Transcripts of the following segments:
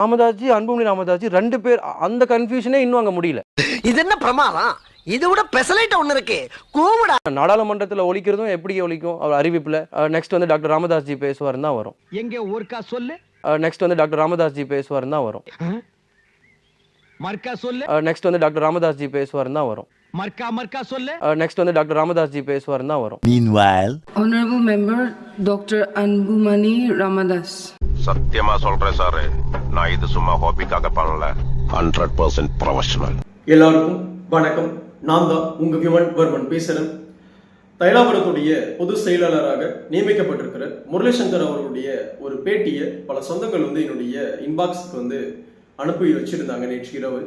ராமதாஸ்ஜி அன்புமணி ராமதாஸ்ஜி ரெண்டு பேர் அந்த கன்ஃபியூஷனே இன்னும் அங்கே முடியல. இது என்ன பிரமாதம்? இதை விட பெசலைட் ஒண்ணு இருக்கு. கூவுடா. நாடாளுமன்றத்தில் ஒலிக்கிறதும் எப்படி ஒலிக்கும்? அவர் அறிவிப்பில். நெக்ஸ்ட் வந்து டாக்டர் ராமதாஸ்ஜி பேசுவார்னு தான் வரும். எங்க ஒருக்கா சொல்லு. நெக்ஸ்ட் வந்து டாக்டர் ராமதாஸ்ஜி பேசுவார்னு தான் வரும். மர்க்கா சொல்லு. நெக்ஸ்ட் வந்து டாக்டர் ராமதாஸ்ஜி பேசுவார்னு தான் வரும். மர்க்கா மர்க்கா சொல்லு. நெக்ஸ்ட் வந்து டாக்டர் ராமதாஸ்ஜி பேசுவார்னு தான் வரும். Honorable Member Dr. Anbumani Ramadas. சத்தியமா சொல்றேன் சாரு. நான் இது சும்மா ஹாபிக்காக பண்ணல. ஹண்ட்ரட் பர்சன்ட் ப்ரொஃபஷனல் எல்லாருக்கும் வணக்கம். நான் தான் உங்க விமன் வர்மன் பேசுறேன் தைலாபுரத்துடைய பொது செயலாளராக நியமிக்கப்பட்டிருக்கிற முரளிசங்கர் அவருடைய ஒரு பேட்டியை பல சொந்தங்கள் வந்து என்னுடைய இன்பாக்ஸுக்கு வந்து அனுப்பி வச்சிருந்தாங்க நேற்று இரவு.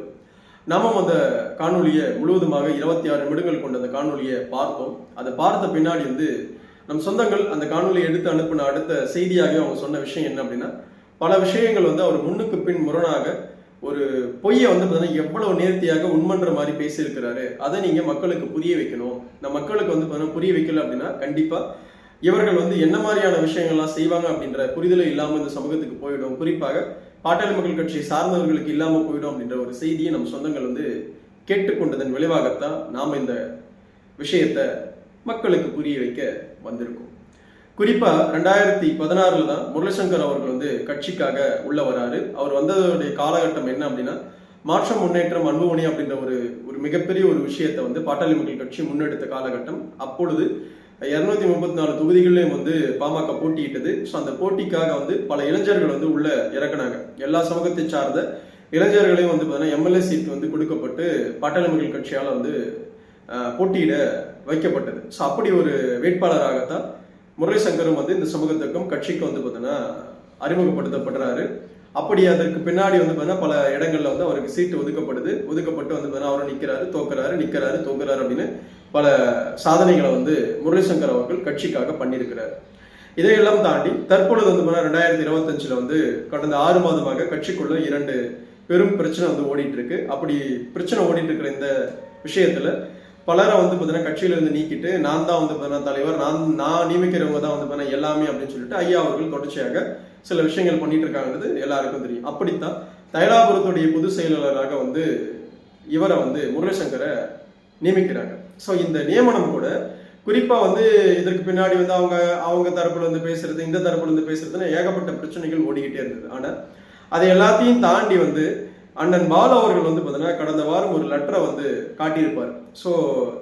நாமும் அந்த காணொலியை முழுவதுமாக இருபத்தி ஆறு நிமிடங்கள் கொண்ட அந்த காணொலியை பார்த்தோம். அதை பார்த்த பின்னாடி வந்து நம் சொந்தங்கள் அந்த காணொலியை எடுத்து அனுப்பின அடுத்த செய்தியாக அவங்க சொன்ன விஷயம் என்ன அப்படின்னா பல விஷயங்கள் வந்து அவர் முன்னுக்கு பின் முரணாக ஒரு பொய்யை வந்து பார்த்தீங்கன்னா எவ்வளவு நேர்த்தியாக உண்மன்ற மாதிரி பேசியிருக்கிறாரு. அதை நீங்க மக்களுக்கு புரிய வைக்கணும். இந்த மக்களுக்கு வந்து பார்த்தீங்கன்னா புரிய வைக்கல அப்படின்னா கண்டிப்பா இவர்கள் வந்து என்ன மாதிரியான விஷயங்கள்லாம் செய்வாங்க அப்படின்ற புரிதலை இல்லாமல் இந்த சமூகத்துக்கு போயிடும். குறிப்பாக பாட்டாளி மக்கள் கட்சியை சார்ந்தவர்களுக்கு இல்லாமல் போயிடும் அப்படின்ற ஒரு செய்தியை நம் சொந்தங்கள் வந்து கேட்டுக்கொண்டதன் விளைவாகத்தான் நாம் இந்த விஷயத்தை மக்களுக்கு புரிய வைக்க வந்திருக்கோம். குறிப்பா ரெண்டாயிரத்தி பதினாறுல தான் முரளிசங்கர் அவர்கள் வந்து கட்சிக்காக உள்ள வராரு. அவர் வந்ததோடைய காலகட்டம் என்ன அப்படின்னா மாற்றம் முன்னேற்றம் அன்புமணி அப்படின்ற ஒரு ஒரு மிகப்பெரிய ஒரு விஷயத்தை வந்து பாட்டாளி மக்கள் கட்சி முன்னெடுத்த காலகட்டம். அப்பொழுது இருநூத்தி முப்பத்தி நாலு தொகுதிகளிலும் வந்து பாமக போட்டியிட்டது. ஸோ அந்த போட்டிக்காக வந்து பல இளைஞர்கள் வந்து உள்ள இறக்குனாங்க. எல்லா சமூகத்தை சார்ந்த இளைஞர்களையும் வந்து பார்த்தீங்கன்னா எம்எல்ஏ சீட் வந்து கொடுக்கப்பட்டு பாட்டாளி மக்கள் கட்சியால் வந்து போட்டியிட வைக்கப்பட்டது. ஸோ அப்படி ஒரு வேட்பாளராகத்தான் முரளிசங்கரும் வந்து இந்த சமூகத்துக்கும் கட்சிக்கும் வந்து பார்த்தீங்கன்னா அறிமுகப்படுத்தப்படுறாரு. அப்படி அதற்கு பின்னாடி வந்து பார்த்தீங்கன்னா பல இடங்கள்ல வந்து அவருக்கு சீட்டு ஒதுக்கப்படுது. ஒதுக்கப்பட்டு வந்து பார்த்தீங்கன்னா அவரும் நிற்கிறாரு தோக்குறாரு நிற்கிறாரு தோக்குறாரு அப்படின்னு பல சாதனைகளை வந்து முரளிசங்கர் அவர்கள் கட்சிக்காக பண்ணியிருக்கிறார். இதையெல்லாம் தாண்டி தற்பொழுது வந்து பார்த்தீங்கன்னா ரெண்டாயிரத்தி இருபத்தஞ்சுல வந்து கடந்த ஆறு மாதமாக கட்சிக்குள்ள இரண்டு பெரும் பிரச்சனை வந்து ஓடிட்டு இருக்கு. அப்படி பிரச்சனை ஓடிட்டு இருக்கிற இந்த விஷயத்துல பலரை வந்து பார்த்தீங்கன்னா கட்சியிலிருந்து நீக்கிட்டு நான் தான் வந்து பார்த்தீங்கன்னா தலைவர் நான் நான் நியமிக்கிறவங்க தான் வந்து பார்த்தீங்கன்னா எல்லாமே அப்படின்னு சொல்லிட்டு ஐயா அவர்கள் தொடர்ச்சியாக சில விஷயங்கள் பண்ணிட்டு இருக்காங்கிறது எல்லாருக்கும் தெரியும். அப்படித்தான் தைலாபுரத்துடைய பொதுச் செயலாளராக வந்து இவரை வந்து முரளிசங்கரை நியமிக்கிறாங்க. ஸோ இந்த நியமனம் கூட குறிப்பாக வந்து இதற்கு பின்னாடி வந்து அவங்க அவங்க தரப்புல இருந்து பேசுறது இந்த தரப்புல இருந்து பேசுறதுன்னு ஏகப்பட்ட பிரச்சனைகள் ஓடிக்கிட்டே இருந்தது. ஆனால் அதை எல்லாத்தையும் தாண்டி வந்து அண்ணன் பாலு அவர்கள் வந்து பார்த்தீங்கன்னா கடந்த வாரம் ஒரு லெட்டரை வந்து காட்டியிருப்பார். ஸோ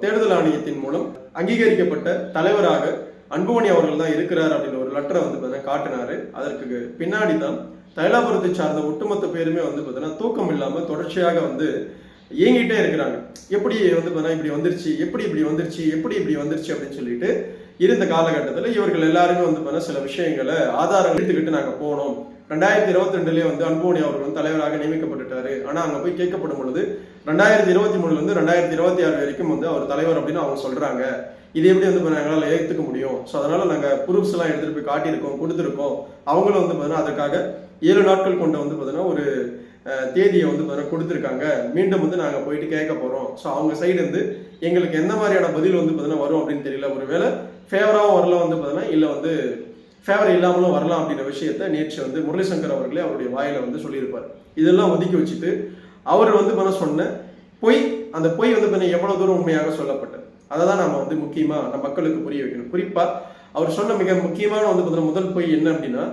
தேர்தல் ஆணையத்தின் மூலம் அங்கீகரிக்கப்பட்ட தலைவராக அன்புமணி அவர்கள் தான் இருக்கிறார் அப்படின்னு ஒரு லெட்டரை வந்து பார்த்தீங்கன்னா காட்டினாரு. அதற்கு பின்னாடி தான் தைலாபுரத்தை சார்ந்த ஒட்டுமொத்த பேருமே வந்து பார்த்தீங்கன்னா தூக்கம் இல்லாமல் தொடர்ச்சியாக வந்து இயங்கிட்டே இருக்கிறாங்க. எப்படி வந்து பார்த்தீங்கன்னா இப்படி வந்துருச்சு எப்படி இப்படி வந்துருச்சு எப்படி இப்படி வந்துருச்சு அப்படின்னு சொல்லிட்டு இருந்த காலகட்டத்தில் இவர்கள் எல்லாருமே வந்து பார்த்தீங்கன்னா சில விஷயங்களை ஆதாரம் எடுத்துக்கிட்டு நாங்கள் போனோம். ரெண்டாயிரத்தி இருபத்தி ரெண்டுலேயே வந்து அன்புமணி அவர்கள் வந்து தலைவராக நியமிக்கப்பட்டுட்டாரு. ஆனால் அங்கே போய் கேட்கப்படும் பொழுது ரெண்டாயிரத்தி இருபத்தி மூணுல இருந்து ரெண்டாயிரத்தி இருபத்தி ஆறு வரைக்கும் வந்து அவர் தலைவர் அப்படின்னு அவங்க சொல்றாங்க. இது எப்படி வந்து எங்களால் ஏற்றுக்க முடியும்? ஸோ அதனால நாங்கள் ப்ரூஃப்ஸ் எல்லாம் எடுத்துட்டு போய் காட்டியிருக்கோம் கொடுத்துருக்கோம். அவங்களும் வந்து பார்த்தீங்கன்னா அதற்காக ஏழு நாட்கள் கொண்ட வந்து பார்த்தீங்கன்னா ஒரு தேதியை வந்து பார்த்தீங்கன்னா கொடுத்துருக்காங்க. மீண்டும் வந்து நாங்கள் போயிட்டு கேட்க போகிறோம் ஸோ அவங்க சைடு வந்து எங்களுக்கு எந்த மாதிரியான பதில் வந்து பார்த்தீங்கன்னா வரும் அப்படின்னு தெரியல. ஒருவேளை ஃபேவராகவும் வரலாம் வந்து பார்த்தீங்கன்னா இல்லை வந்து ஃபேவர் இல்லாமலும் வரலாம் அப்படின்ற விஷயத்த நேற்று வந்து முரளிசங்கர் அவர்களே அவருடைய வாயில வந்து சொல்லியிருப்பார். இதெல்லாம் ஒதுக்கி வச்சுட்டு அவர் வந்து பண்ண சொன்ன பொய் அந்த பொய் வந்து பண்ண எவ்வளவு தூரம் உண்மையாக சொல்லப்பட்டது? அதை தான் நம்ம வந்து முக்கியமா நம்ம மக்களுக்கு புரிய வைக்கணும். குறிப்பா அவர் சொன்ன மிக முக்கியமான வந்து பார்த்தீங்கன்னா முதல் பொய் என்ன அப்படின்னா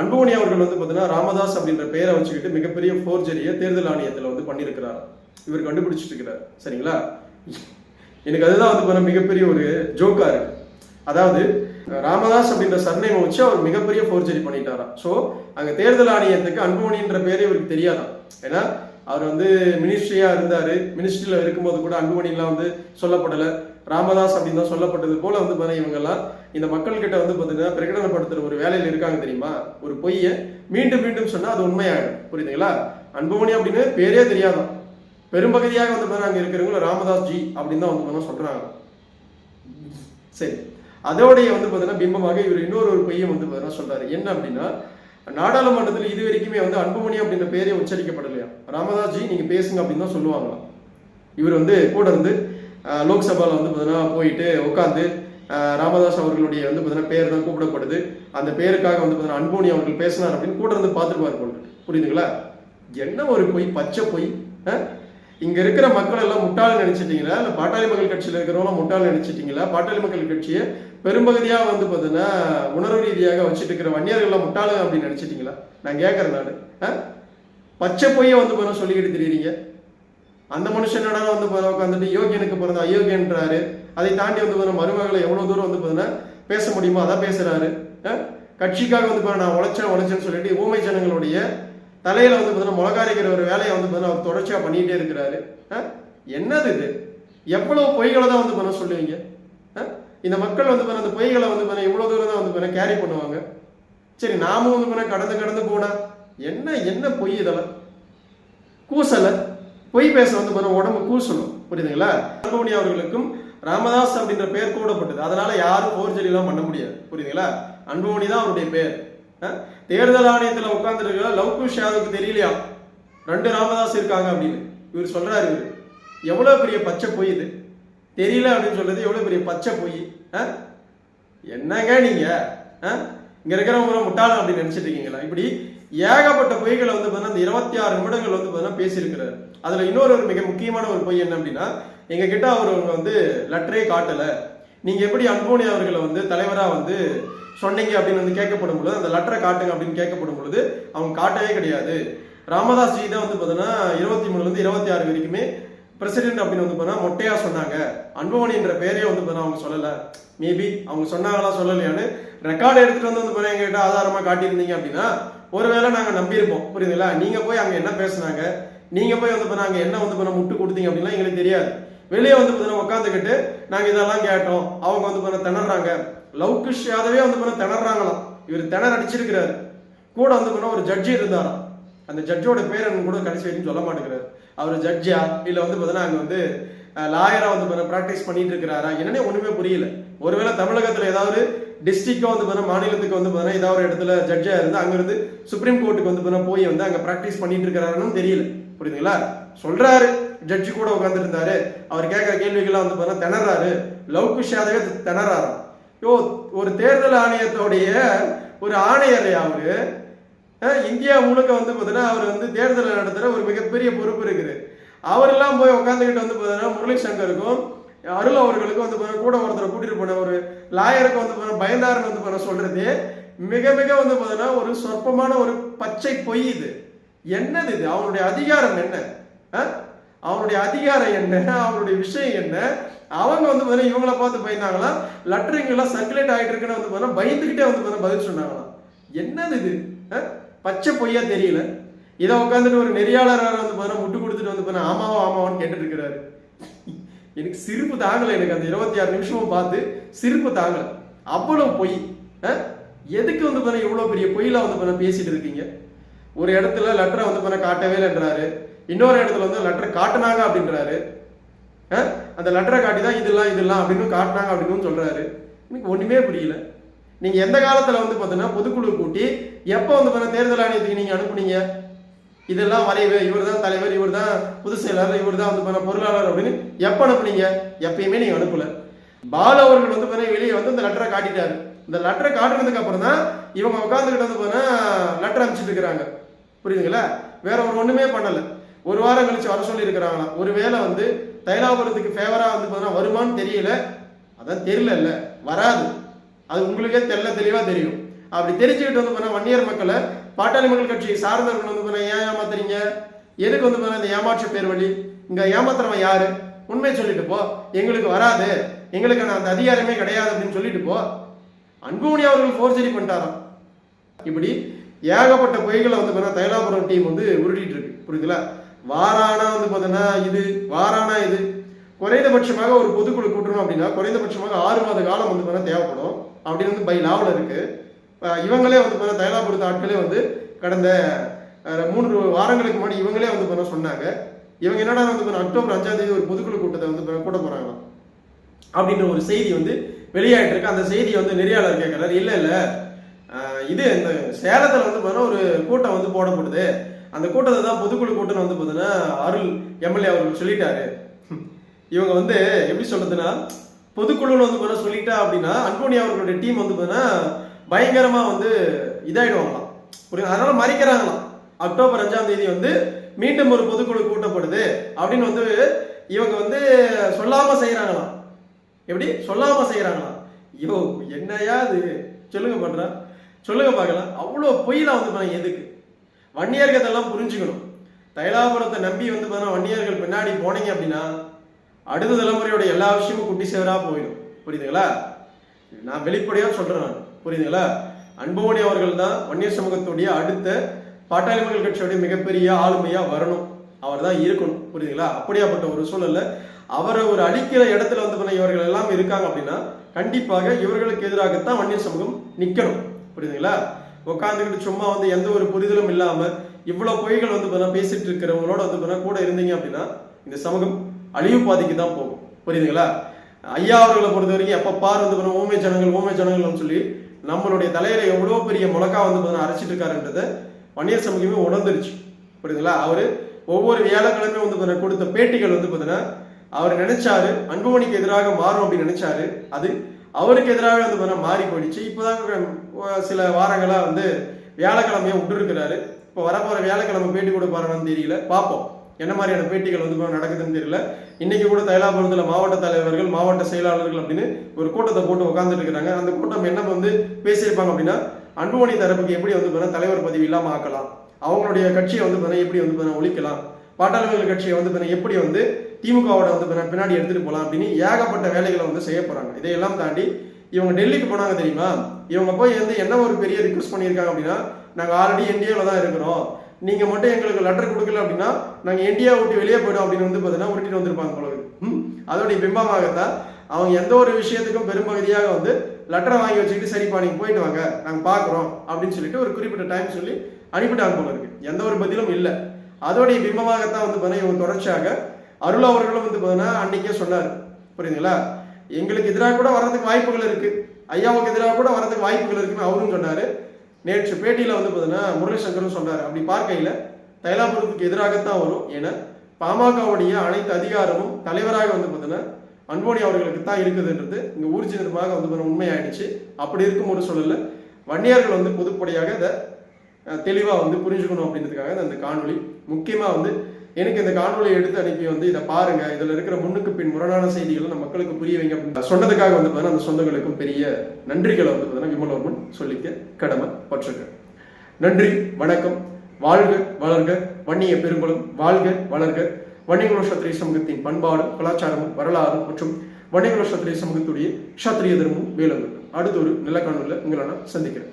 அன்புமணி அவர்கள் வந்து பார்த்தீங்கன்னா ராமதாஸ் அப்படின்ற பெயரை வச்சுக்கிட்டு மிகப்பெரிய ஃபோர்ஜரியை தேர்தல் ஆணையத்தில் வந்து பண்ணியிருக்கிறார். இவர் கண்டுபிடிச்சிட்டு இருக்கிறார். சரிங்களா? எனக்கு அதுதான் வந்து பார்த்தீங்கன்னா மிகப்பெரிய ஒரு ஜோக்கா இருக்கு. அதாவது ராமதாஸ் அப்படின்ற சர்நேமை வச்சு அவர் மிகப்பெரிய ஃபோர்ஜரி பண்ணிட்டாராம் ஸோ அங்கே தேர்தல் ஆணையத்துக்கு அன்புமணின்ற பேரே இவருக்கு தெரியாதான் ஏன்னா அவர் வந்து மினிஸ்ட்ரியா இருந்தாரு. மினிஸ்ட்ரியில் இருக்கும்போது கூட அன்புமணிலாம் வந்து சொல்லப்படலை. ராமதாஸ் அப்படின்னு தான் சொல்லப்பட்டது போல வந்து பார்த்தீங்கன்னா இவங்கெல்லாம். இந்த மக்கள் கிட்ட வந்து பார்த்தீங்கன்னா பிரகடனப்படுத்துற ஒரு வேலையில் இருக்காங்க தெரியுமா? ஒரு பொய்யை மீண்டும் மீண்டும் சொன்னால் அது உண்மையாகும் புரியுதுங்களா? அன்புமணி அப்படின்னு பேரே தெரியாதான் பெரும்பகுதியாக வந்து பார்த்தீங்கன்னா அங்கே இருக்கிறவங்களும் ராமதாஸ் ஜி அப்படின்னு தான் வந்து பார்த்தீங்கன்னா சொல்றாங்க. சரி. அதோடைய வந்து பார்த்தீங்கன்னா பிம்பமாக இவர் இன்னொரு ஒரு பையன் வந்து பார்த்தீங்கன்னா சொல்றாரு. என்ன அப்படின்னா நாடாளுமன்றத்தில் இது வரைக்குமே வந்து அன்புமணி அப்படின்ற பேரே உச்சரிக்கப்படலையா? ராமதாஸ்ஜி நீங்க பேசுங்க அப்படின்னு தான் சொல்லுவாங்களாம் இவர் வந்து கூட இருந்து லோக்சபாவில் வந்து பார்த்தீங்கன்னா போயிட்டு உட்காந்து ராமதாஸ் அவர்களுடைய வந்து பார்த்தீங்கன்னா பேர் தான் கூப்பிடப்படுது. அந்த பேருக்காக வந்து பார்த்தீங்கன்னா அன்புமணி அவர்கள் பேசினார் அப்படின்னு கூட இருந்து பார்த்துருப்பார் போல புரியுதுங்களா? என்ன ஒரு பொய் பச்சை பொய் இங்கே இங்க இருக்கிற மக்கள் எல்லாம் முட்டாள் நினைச்சிட்டீங்களா? இல்ல பாட்டாளி மக்கள் கட்சியில இருக்கிறவங்க முட்டாள் நினைச்சிட்டீங்களா? பாட்டாளி மக்கள் கட்சியை பெரும்பகுதியாக வந்து பார்த்தீங்கன்னா உணர்வு ரீதியாக வச்சுட்டு இருக்கிற வன்னியர்கள்லாம் முட்டாளு அப்படின்னு நினச்சிட்டிங்களா? நான் கேட்கறேன் நான். ஆ? பச்சை பொய்யை வந்து பார்த்தா சொல்லிக்கிட்டு தெரியுறீங்க. அந்த மனுஷனோட வந்து பாரு உட்காந்துட்டு யோகியனுக்கு பிறந்த அயோக்கியன்றாரு. அதை தாண்டி வந்து பாரு மருமகளை எவ்வளோ தூரம் வந்து பார்த்தீங்கன்னா பேச முடியுமோ அதான் பேசுகிறாரு கட்சிக்காக வந்து பார்த்தா நான் உழைச்சேன் உழைச்சேன்னு சொல்லிட்டு ஊமை ஜனங்களுடைய தலையில வந்து பார்த்தீங்கன்னா முளகாரிக்கிற ஒரு வேலையை வந்து பார்த்தீங்கன்னா அவர் தொடர்ச்சியாக பண்ணிகிட்டே இருக்கிறாரு. என்னது இது? எவ்வளோ பொய்களை தான் வந்து பண்ண சொல்லுவீங்க? இந்த மக்கள் வந்து பாரு அந்த பொய்களை வந்து பாரு இவ்வளோ தூரம் தான் வந்து பாரு கேரி பண்ணுவாங்க. சரி நாமும் வந்து பாரு கடந்து கடந்து போனா என்ன என்ன பொய் இதெல்லாம்? கூசலை பொய் பேச வந்து பாருங்க உடம்பு கூசணும். புரியுதுங்களா? அன்புமணி அவர்களுக்கும் ராமதாஸ் அப்படின்ற பெயர் கூடப்பட்டது. அதனால யாரும் ஃபோர்ஜரி பண்ண முடியாது. புரியுதுங்களா? அன்புமணி தான் அவருடைய பேர் தேர்தல் ஆணையத்தில் உட்கார்ந்துருக்கிற லவ்குஷ் யாதவுக்கு தெரியலையா? ரெண்டு ராமதாஸ் இருக்காங்க அப்படின்னு. இவர் சொல்றாரு இவர். எவ்வளவு பெரிய பச்சை பொய் இது. தெரியல அப்படின்னு சொல்றது எவ்வளவு பெரிய பச்சை பொய். என்னங்க நீங்க? அஹ்? இங்க இருக்கிறவங்க முட்டாளம் அப்படின்னு நினைச்சிட்டு இருக்கீங்களா? இப்படி ஏகப்பட்ட பொய்களை வந்து பார்த்தீங்கன்னா இந்த இருபத்தி ஆறு நிமிடங்கள் வந்து பார்த்தீங்கன்னா பேசியிருக்கிறாரு. அதுல இன்னொரு ஒரு மிக முக்கியமான ஒரு பொய் என்ன அப்படின்னா எங்க கிட்ட அவர் வந்து லெட்டரே காட்டல. நீங்க எப்படி அன்போனி அவர்களை வந்து தலைவரா வந்து சொன்னீங்க அப்படின்னு வந்து கேட்கப்படும் பொழுது அந்த லெட்டரை காட்டுங்க அப்படின்னு கேட்கப்படும் பொழுது அவங்க காட்டவே கிடையாது. ராமதாஸ் ஜி தான் வந்து பார்த்தீங்கன்னா இருபத்தி மூணுல இருந்து இருபத்தி ஆறு வரைக்குமே பிரசிடென்ட் அப்படின்னு வந்து பார்த்தா மொட்டையா சொன்னாங்க. அன்புமணின்ற பேரே வந்து பார்த்தா அவங்க சொல்லல. மேபி அவங்க சொன்னாங்களா சொல்லலையான்னு ரெக்கார்டு எடுத்துட்டு வந்து வந்து பார்த்தா எங்ககிட்ட ஆதாரமா காட்டியிருந்தீங்க அப்படின்னா ஒருவேளை நாங்க நம்பியிருப்போம். புரியுதுங்களா? நீங்க போய் அங்க என்ன பேசுனாங்க? நீங்க போய் வந்து பார்த்தா அங்க என்ன வந்து பண்ண முட்டு கொடுத்தீங்க அப்படின்னா எங்களுக்கு தெரியாது. வெளியே வந்து பார்த்தீங்கன்னா உட்காந்துக்கிட்டு நாங்க இதெல்லாம் கேட்டோம். அவங்க வந்து பண்ண திணறாங்க. லவ்கிஷ் யாதவே வந்து பண்ண திணறாங்களாம். இவர் திணற அடிச்சிருக்கிறாரு. கூட வந்து பண்ண ஒரு ஜட்ஜி இருந்தாராம். அந்த ஜட்ஜோட பேர் எனக்கு கூட கடைசி வரைக்கும் சொல்ல மாட்டேங்கிறாரு. அவர் ஜட்ஜா இல்லை வந்து பார்த்தீங்கன்னா அங்கே வந்து லாயராக வந்து ப்ராக்டிஸ் பண்ணிட்டு இருக்கிறாரா? என்னன்னே ஒன்றுமே புரியல. ஒருவேளை தமிழகத்தில் ஏதாவது டிஸ்ட்ரிக்டோ வந்து பார்த்தீங்கன்னா மாநிலத்துக்கு வந்து பார்த்தீங்கன்னா ஏதாவது ஒரு இடத்துல ஜட்ஜாக இருந்து அங்கேருந்து சுப்ரீம் கோர்ட்டுக்கு வந்து பார்த்தீங்கன்னா போய் வந்து அங்கே ப்ராக்டிஸ் பண்ணிட்டு இருக்கிறாருன்னு தெரியல. புரியுதுங்களா? சொல்றாரு. ஜட்ஜி கூட உட்காந்துருந்தாரு அவர் கேட்குற கேள்விகள்லாம் வந்து பார்த்தீங்கன்னா திணறாரு. லவ் யாதவே திணறாராம். யோ ஒரு தேர்தல் ஆணையத்தோடைய ஒரு ஆணையர் அவரு? இந்தியா முழுக்க வந்து பார்த்தீங்கன்னா அவர் வந்து தேர்தலை நடத்துகிற ஒரு மிகப்பெரிய பொறுப்பு இருக்குது. அவரெல்லாம் போய் உட்காந்துக்கிட்டு வந்து பார்த்தீங்கன்னா முரளிசங்கருக்கும் அருள் அவர்களுக்கும் வந்து பார்த்தீங்கன்னா கூட ஒருத்தரை கூட்டிட்டு போன ஒரு லாயருக்கு வந்து பார்த்தீங்கன்னா பயந்தாருன்னு வந்து பண்ண மிக மிக வந்து பார்த்தீங்கன்னா ஒரு சொற்பமான ஒரு பச்சை பொய் இது. என்னது இது? அவனுடைய அதிகாரம் என்ன? அவனுடைய அதிகாரம் என்ன? அவனுடைய விஷயம் என்ன? அவங்க வந்து பார்த்தீங்கன்னா இவங்கள பார்த்து பயந்தாங்களா? லெட்டருங்கெல்லாம் சர்க்குலேட் ஆகிட்டு இருக்குன்னு வந்து பார்த்தீங்கன்னா பயந்துக்கிட்டே வந்து பார்த்தீங்கன்னா பதில் சொன்னாங்களாம் என்னது இது? பச்சை பொய்யா தெரியல. இதை உட்காந்துட்டு ஒரு நெறியாளர் வந்து பார்த்தீங்கன்னா முட்டு கொடுத்துட்டு வந்து பார்த்தா ஆமாவா ஆமாவான்னு கேட்டுட்டு இருக்கிறாரு எனக்கு சிரிப்பு தாங்கலை எனக்கு அந்த இருபத்தி ஆறு நிமிஷமும் பார்த்து சிரிப்பு தாங்கலை. அவ்வளவு பொய். எதுக்கு வந்து பண்ண இவ்வளோ பெரிய பொய்லாம் வந்து பண்ண பேசிட்டு இருக்கீங்க? ஒரு இடத்துல லெட்டரை வந்து பண்ண காட்டவே இல்லைன்றாரு. இன்னொரு இடத்துல வந்து லெட்டரை காட்டினாங்க அப்படின்றாரு. அந்த லெட்டரை காட்டி தான் இதெல்லாம் இதெல்லாம் அப்படின்னு காட்டினாங்க அப்படின்னு சொல்றாரு. எனக்கு ஒண்ணுமே புரியல. நீங்க எந்த காலத்துல வந்து பார்த்தீங்கன்னா பொதுக்குழு கூட்டி எப்போ வந்து பார்த்தீங்கன்னா தேர்தல் ஆணையத்துக்கு நீங்க அனுப்புனீங்க? இதெல்லாம் வரைவு இவர் தான் தலைவர் இவர் தான் பொதுச் செயலாளர் இவர் தான் வந்து பண்ண பொருளாளர் அப்படின்னு எப்போ அனுப்புனீங்க? எப்பயுமே நீங்க அனுப்பல. பாலு அவர்கள் வந்து பார்த்தீங்கன்னா வெளியே வந்து இந்த லெட்டரை காட்டிட்டாரு. இந்த லெட்டரை காட்டுனதுக்கு அப்புறம் தான் இவங்க உட்காந்துக்கிட்டு வந்து பண்ண லெட்டர் அனுப்பிச்சிட்டு இருக்கிறாங்க. புரியுதுங்களா? வேற ஒரு ஒண்ணுமே பண்ணல. ஒரு வாரம் கழிச்சு வர சொல்லி இருக்கிறாங்களாம் ஒருவேளை வந்து தைலாபுரத்துக்கு ஃபேவரா வந்து பார்த்தீங்கன்னா வருமான்னு தெரியல. அதான் தெரியல வராது. அது உங்களுக்கே தெல்ல தெளிவா தெரியும். அப்படி தெரிஞ்சுக்கிட்டு வந்து போனால் வன்னியர் மக்களை பாட்டாளி மக்கள் கட்சி சார்ந்தவர்கள் வந்து போனால் ஏன் ஏமாத்துறீங்க? எதுக்கு வந்து பண்ண இந்த ஏமாற்று பேர் வழி? இங்க ஏமாத்துறவன் யாரு? உண்மையை சொல்லிட்டு போ. எங்களுக்கு வராது. எங்களுக்கு அந்த அதிகாரமே கிடையாது அப்படின்னு சொல்லிட்டு போ. அன்புமணி அவர்கள் ஃபோர்ஜரி பண்ணிட்டாராம். இப்படி ஏகப்பட்ட பொய்களை வந்து பார்த்தீங்கன்னா தைலாபுரம் டீம் வந்து உருட்டிட்டு இருக்கு. புரியுதுங்களா வாரானா வந்து பார்த்தீங்கன்னா இது வாரானா இது. குறைந்தபட்சமாக ஒரு பொதுக்குழு கூட்டணும் அப்படின்னா குறைந்தபட்சமாக ஆறு மாத காலம் வந்து பார்த்தீங்கன்னா தேவைப்படும். அப்படின்னு வந்து பை லாவில் இருக்குது இவங்களே வந்து பார்த்தீங்கன்னா தைலாபுரத்து ஆட்களே வந்து கடந்த மூன்று வாரங்களுக்கு முன்னாடி இவங்களே வந்து பார்த்தீங்கன்னா சொன்னாங்க? இவங்க என்னடா வந்து பார்த்தீங்கன்னா அக்டோபர் அஞ்சாம் தேதி ஒரு பொதுக்குழு கூட்டத்தை வந்து பார்த்தீங்கன்னா கூட்ட அப்படின்ற ஒரு செய்தி வந்து வெளியாகிட்டு இருக்கு அந்த செய்தியை வந்து நெறியாளர் கேட்கறாரு இல்லை இல்லை. இது இந்த சேலத்தில் வந்து பார்த்தீங்கன்னா ஒரு கூட்டம் வந்து போடப்படுது. அந்த கூட்டத்தை தான் பொதுக்குழு கூட்டம் வந்து பார்த்தீங்கன்னா அருள் எம்எல்ஏ அவர்கள் சொல்லிட்டாரு. இவங்க வந்து எப்படி சொல்றதுன்னா பொதுக்குழுன்னு வந்து பார்த்தீங்கன்னா சொல்லிட்டா அப்படின்னா அன்போனியா அவர்களுடைய டீம் வந்து பார்த்தீங்கன்னா பயங்கரமாக வந்து இதாகிடுவாங்களாம் புரியுது? அதனால மறைக்கிறாங்களாம். அக்டோபர் அஞ்சாம் தேதி வந்து மீண்டும் ஒரு பொதுக்குழு கூட்டப்படுது அப்படின்னு வந்து இவங்க வந்து சொல்லாமல் செய்கிறாங்களாம் எப்படி? சொல்லாமல் செய்கிறாங்களாம் ஐயோ என்னையா இது? சொல்லுங்க பண்ணுறா சொல்லுங்க பார்க்கலாம். அவ்வளோ பொய்லாம் வந்து பாருங்க எதுக்கு? வன்னியர்கள் இதெல்லாம் புரிஞ்சுக்கணும். தைலாபுரத்தை நம்பி வந்து பார்த்தா வன்னியர்கள் பின்னாடி போனீங்க அப்படின்னா அடுத்த தலைமுறையோட எல்லா விஷயமும் குட்டி சேவரா போயிடும். புரியுதுங்களா? நான் வெளிப்படையா சொல்றேன் நான். புரியுதுங்களா? அன்புமணி அவர்கள் தான் வன்னியர் சமூகத்துடைய அடுத்த பாட்டாளி மக்கள் கட்சியுடைய மிகப்பெரிய ஆளுமையா வரணும். அவர் தான் இருக்கணும். புரியுதுங்களா? அப்படியாப்பட்ட ஒரு சூழல்ல அவரை ஒரு அழிக்கிற இடத்துல வந்து பண்ண இவர்கள் எல்லாம் இருக்காங்க அப்படின்னா கண்டிப்பாக இவர்களுக்கு எதிராகத்தான் வன்னியர் சமூகம் நிக்கணும். புரியுதுங்களா? உட்காந்துக்கிட்டு சும்மா வந்து எந்த ஒரு புரிதலும் இல்லாம இவ்வளவு பொய்கள் வந்து பார்த்தா பேசிட்டு இருக்கிறவங்களோட வந்து பார்த்தா கூட இருந்தீங்க அப்படின்னா இந்த சமூகம் அழிவு பாதிக்கு தான் போகும். புரியுதுங்களா? ஐயா அவர்களை பொறுத்த வரைக்கும் எப்ப பார் வந்து பார்த்தா ஓமை ஜனங்கள் ஓமை ஜனங்கள்னு சொல்லி நம்மளுடைய தலையில எவ்வளவு பெரிய முழக்கா வந்து பார்த்தீங்கன்னா அரைச்சிட்டு இருக்காருன்றத வன்னியர் சமூகமே உணர்ந்துருச்சு. புரியுதுங்களா? அவரு ஒவ்வொரு வியாழக்கிழமையும் வந்து பார்த்தீங்கன்னா கொடுத்த பேட்டிகள் வந்து பார்த்தீங்கன்னா அவர் நினைச்சாரு அன்புமணிக்கு எதிராக மாறும் அப்படின்னு நினைச்சாரு அது அவருக்கு எதிராக வந்து பார்த்தீங்கன்னா மாறி போயிடுச்சு. இப்போதான் சில வாரங்களா வந்து வியாழக்கிழமையை விட்டுருக்கிறாரு இப்போ வரப்போற வியாழக்கிழமை பேட்டி கொடுப்பாருன்னு தெரியல பார்ப்போம். என்ன மாதிரியான பேட்டிகள் வந்து நடக்குதுன்னு தெரியல. இன்னைக்கு கூட தைலாபுரத்தில் மாவட்ட தலைவர்கள் மாவட்ட செயலாளர்கள் அப்படின்னு ஒரு கூட்டத்தை போட்டு உட்காந்துட்டு இருக்கிறாங்க அந்த கூட்டம் என்ன வந்து பேசியிருப்பாங்க அப்படின்னா அன்புமணி தரப்புக்கு எப்படி வந்து பார்த்தீங்கன்னா தலைவர் பதவி இல்லாமல் ஆக்கலாம்? அவங்களுடைய கட்சியை வந்து பார்த்தீங்கன்னா எப்படி வந்து பார்த்தா ஒழிக்கலாம்? பாட்டாளர்கள் கட்சியை வந்து பார்த்தீங்கன்னா எப்படி வந்து திமுகவோட வந்து பின்னாடி எடுத்துட்டு போகலாம் அப்படின்னு ஏகப்பட்ட வேலைகளை வந்து செய்ய போறாங்க. இதையெல்லாம் தாண்டி இவங்க டெல்லிக்கு போனாங்க தெரியுமா? இவங்க போய் வந்து என்ன ஒரு பெரிய ரிக்வஸ்ட் பண்ணியிருக்காங்க அப்படின்னா நாங்கள் ஆல்ரெடி என்டிஏல தான் இருக்கிறோம். நீங்க மட்டும் எங்களுக்கு லெட்டர் கொடுக்கல அப்படின்னா நாங்க இந்தியா விட்டு வெளியே போயிடும் அப்படின்னு வந்து பார்த்தீங்கன்னா உருட்டிட்டு வந்திருப்பாங்க உங்களுக்கு ம்? அதோடைய பிம்பமாகத்தான் அவங்க எந்த ஒரு விஷயத்துக்கும் பெரும்பகுதியாக வந்து லெட்டரை வாங்கி வச்சுக்கிட்டு சரிப்பா நீங்க போயிட்டு வாங்க நாங்க பாக்குறோம் அப்படின்னு சொல்லிட்டு ஒரு குறிப்பிட்ட டைம் சொல்லி அனுப்பிட்டாங்க போல இருக்கு. எந்த ஒரு பதிலும் இல்லை. அதோடைய பிம்பமாகத்தான் வந்து பார்த்தீங்கன்னா இவங்க தொடர்ச்சியாக அருள் அவர்களும் வந்து பார்த்தீங்கன்னா அன்னைக்கே சொன்னார். புரியுதுங்களா? எங்களுக்கு எதிராக கூட வர்றதுக்கு வாய்ப்புகள் இருக்கு. ஐயாவுக்கு எதிராக கூட வர்றதுக்கு வாய்ப்புகள் இருக்குன்னு அவரும் சொன்னாரு. நேற்று பேட்டியில் வந்து பார்த்தீங்கன்னா முரளிசங்கரும் சொன்னார். அப்படி பார்க்கையில் தைலாபுரத்துக்கு எதிராகத்தான் வரும் ஏன்னா பாமகவுடைய அனைத்து அதிகாரமும் தலைவராக வந்து பார்த்தீங்கன்னா அன்போனி அவர்களுக்கு தான் இருக்குதுன்றது இங்கே ஊர்ஜிதமாக வந்து பார்த்தீங்கன்னா உண்மையாயிடுச்சு. அப்படி இருக்கும் ஒரு சூழலில் வன்னியர்கள் வந்து பொதுப்படையாக இதை தெளிவாக வந்து புரிஞ்சுக்கணும் அப்படின்றதுக்காக அந்த காணொலி முக்கியமாக வந்து எனக்கு இந்த காணொலியை எடுத்து அனுப்பி வந்து இதை பாருங்க. இதுல இருக்கிற முன்னுக்கு பின் முரணான செய்திகளை நம்ம மக்களுக்கு புரிய வைங்க சொன்னதுக்காக வந்து பார்த்தீங்கன்னா அந்த சொந்தங்களுக்கும் பெரிய நன்றிகளை வந்து பார்த்தீங்கன்னா விமலவர்மன் சொல்லிக்க கடமை பற்றுக்க நன்றி வணக்கம். வாழ்க வளர்க. வன்னிய பெருங்குளம் வாழ்க வளர்க. வன்னிகுல சத்திரிய சமூகத்தின் பண்பாடும் கலாச்சாரமும் வரலாறும் மற்றும் வன்னிகுல சத்திரிய சமூகத்துடைய சத்திரிய தர்மமும் வேலுங்க அடுத்த ஒரு நல்ல உங்களை நான் சந்திக்கிறேன்.